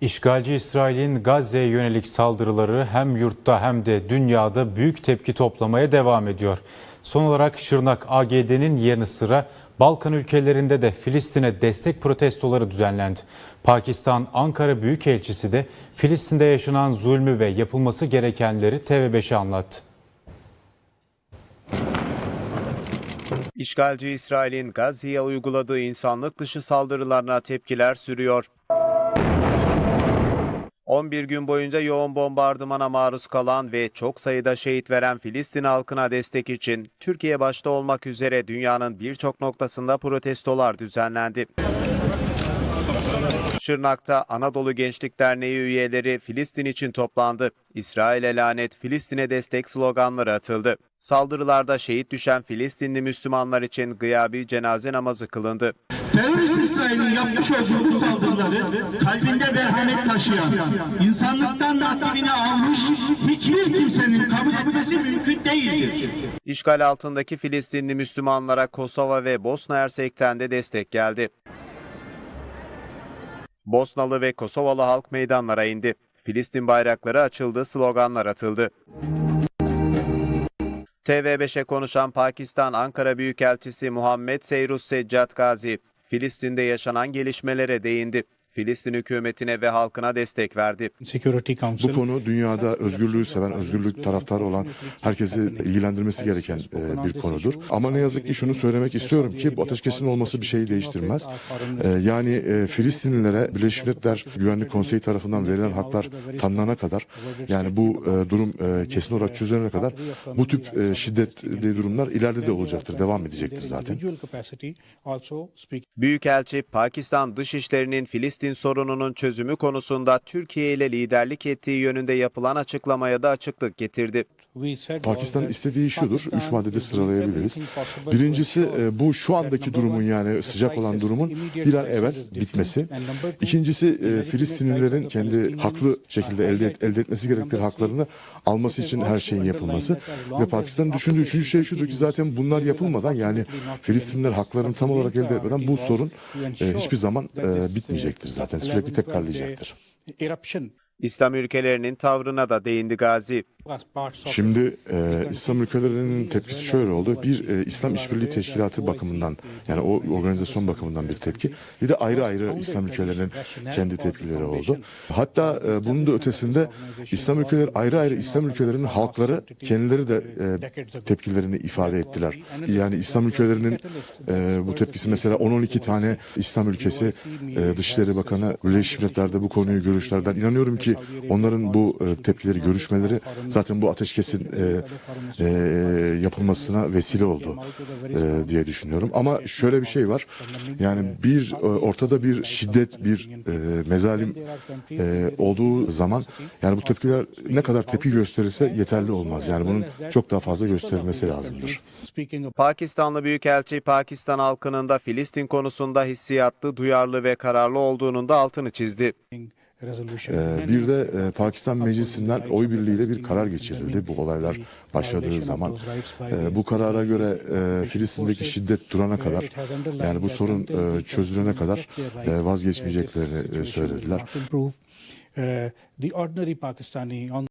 İşgalci İsrail'in Gazze'ye yönelik saldırıları hem yurtta hem de dünyada büyük tepki toplamaya devam ediyor. Son olarak Şırnak AGD'nin yanı sıra Balkan ülkelerinde de Filistin'e destek protestoları düzenlendi. Pakistan Ankara Büyükelçisi de Filistin'de yaşanan zulmü ve yapılması gerekenleri TV5'e anlattı. İşgalci İsrail'in Gazze'ye uyguladığı insanlık dışı saldırılarına tepkiler sürüyor. 11 gün boyunca yoğun bombardımana maruz kalan ve çok sayıda şehit veren Filistin halkına destek için Türkiye başta olmak üzere dünyanın birçok noktasında protestolar düzenlendi. Şırnak'ta Anadolu Gençlik Derneği üyeleri Filistin için toplandı. İsrail'e lanet, Filistin'e destek sloganları atıldı. Saldırılarda şehit düşen Filistinli Müslümanlar için gıyabi cenaze namazı kılındı. İsrail'in yapmış olduğu bu saldırıları kalbinde merhamet taşıyan, insanlıktan nasibini almış hiçbir kimsenin kabul etmesi mümkün değildir. İşgal altındaki Filistinli Müslümanlara Kosova ve Bosna Hersek'ten de destek geldi. Bosnalı ve Kosovalı halk meydanlara indi. Filistin bayrakları açıldı, sloganlar atıldı. TV5'e konuşan Pakistan Ankara Büyükelçisi Muhammed Seyrus Seccat Gazi, Filistin'de yaşanan gelişmelere değindi. Filistin hükümetine ve halkına destek verdi. Bu konu dünyada özgürlüğü seven, özgürlük taraftarı olan herkesi ilgilendirmesi gereken e, bir konudur. Ama ne yazık ki şunu söylemek istiyorum ki bu ateşkesin olması bir şeyi değiştirmez. E, Yani e, Filistinlilere Birleşmiş Milletler Güvenlik Konseyi tarafından verilen haklar tanınana kadar yani bu durum kesin olarak çözülene kadar bu tip şiddetli durumlar ileride de olacaktır, devam edecektir zaten. Büyükelçi, Pakistan Dışişleri'nin Filistin sorununun çözümü konusunda Türkiye ile liderlik ettiği yönünde yapılan açıklamaya da açıklık getirdi. that istediği şudur, Pakistan üç maddede sıralayabiliriz. Birincisi e, bu şu andaki durumun yani sıcak olan durumun bir an evvel bitmesi. İkincisi e, Filistinlilerin kendi haklı are şekilde elde, highlighted. elde etmesi gerektiği haklarını alması için her şeyin yapılması ve Pakistan'ın düşündüğü üçüncü şey şudur ki zaten bunlar yapılmadan yani Filistinler haklarını tam olarak elde etmeden bu sorun e, hiçbir zaman e, bitmeyecektir zaten sürekli tekrarlayacaktır. İslam ülkelerinin tavrına da değindi Gazi. Şimdi e, İslam ülkelerinin tepkisi şöyle oldu. Bir e, İslam İşbirliği Teşkilatı bakımından yani o organizasyon bakımından bir tepki. Bir de ayrı ayrı İslam ülkelerinin kendi tepkileri oldu. Hatta e, bunun da ötesinde İslam ülkeleri ayrı ayrı İslam ülkelerinin halkları kendileri de e, tepkilerini ifade ettiler. Yani İslam ülkelerinin e, bu tepkisi mesela 10-12 tane İslam ülkesi e, Dışişleri Bakanı Birleşmiş Milletler'de bu konuyu görüşler. Ben inanıyorum ki onların bu e, tepkileri, görüşmeleri zaten bu ateşkesin e, e, yapılmasına vesile oldu e, diye düşünüyorum. Ama şöyle bir şey var. Yani bir e, ortada bir şiddet, bir e, mezalim e, olduğu zaman yani bu tepkiler ne kadar tepki gösterirse yeterli olmaz. Yani bunun çok daha fazla gösterilmesi lazımdır. Pakistanlı Büyükelçi, Pakistan halkının da Filistin konusunda hissiyatlı, duyarlı ve kararlı olduğunun da altını çizdi. Ee, Bir de e, Pakistan Meclisi'nden oy birliğiyle bir karar geçirildi bu olaylar başladığı zaman. Ee, Bu karara göre e, Filistin'deki şiddet durana kadar yani bu sorun e, çözülene kadar e, vazgeçmeyeceklerini e, söylediler.